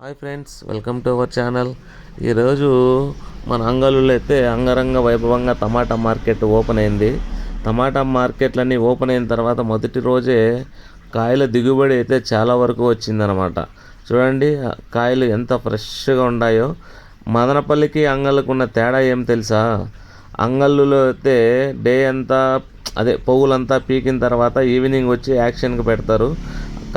Hi friends welcome to our channel. ఈరోజు మన అంగళూరులో అయితే అంగరంగ వైభవంగా టమాటా మార్కెట్ ఓపెన్ అయింది. టమాటా మార్కెట్లన్నీ ఓపెన్ అయిన తర్వాత మొదటి రోజే కాయల దిగుబడి అయితే చాలా వరకు వచ్చిందనమాట చూడండి కాయలు ఎంత ఫ్రెష్గా ఉన్నాయో. మదనపల్లికి అంగళ్ళకు ఉన్న తేడా ఏం తెలుసా? అంగళ్ళులో అయితే డే అంతా అదే పువ్వులంతా పీకిన తర్వాత ఈవినింగ్ వచ్చి యాక్షన్కి పెడతారు.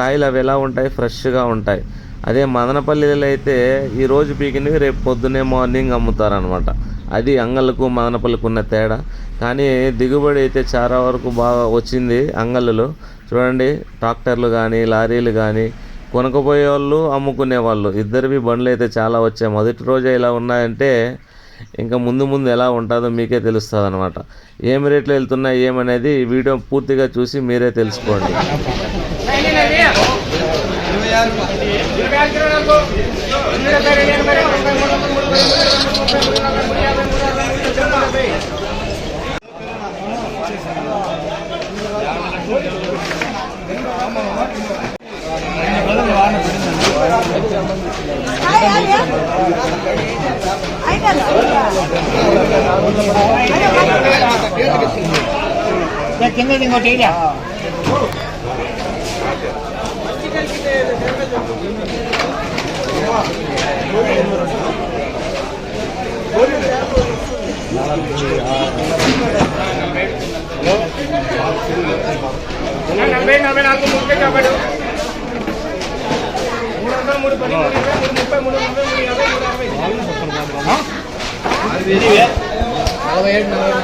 కాయలు అవి ఎలా ఉంటాయి? ఫ్రెష్గా ఉంటాయి. అదే మదనపల్లిలో అయితే ఈరోజు పీకినవి రేపు పొద్దున్నే మార్నింగ్ అమ్ముతారనమాట అది అంగళ్ళకు మదనపల్లికి ఉన్న తేడా. కానీ దిగుబడి అయితే చాలా వరకు బాగా వచ్చింది అంగళ్ళలో. చూడండి ట్రాక్టర్లు కానీ లారీలు కానీ కొనకపోయే వాళ్ళు అమ్ముకునే వాళ్ళు ఇద్దరివి బండ్లు అయితే చాలా వచ్చాయి. మొదటి రోజే ఇలా ఉన్నాయంటే ఇంకా ముందు ముందు ఎలా ఉంటుందో మీకే తెలుస్తుంది అనమాట ఏం రేట్లు వెళ్తున్నాయి ఏమనేది వీడియో పూర్తిగా చూసి మీరే తెలుసుకోండి. ചെങ്ങ ഇങ്ങോട്ടേക്കാ నలభై నలభై నాలుగు ముప్పై కాబట్టి మూడు వందల మూడు పది మూడు ఇరవై మూడు ముప్పై మూడు నలభై మూడు యాభై మూడు అరవై నలభై ఏడు నలభై నాలుగు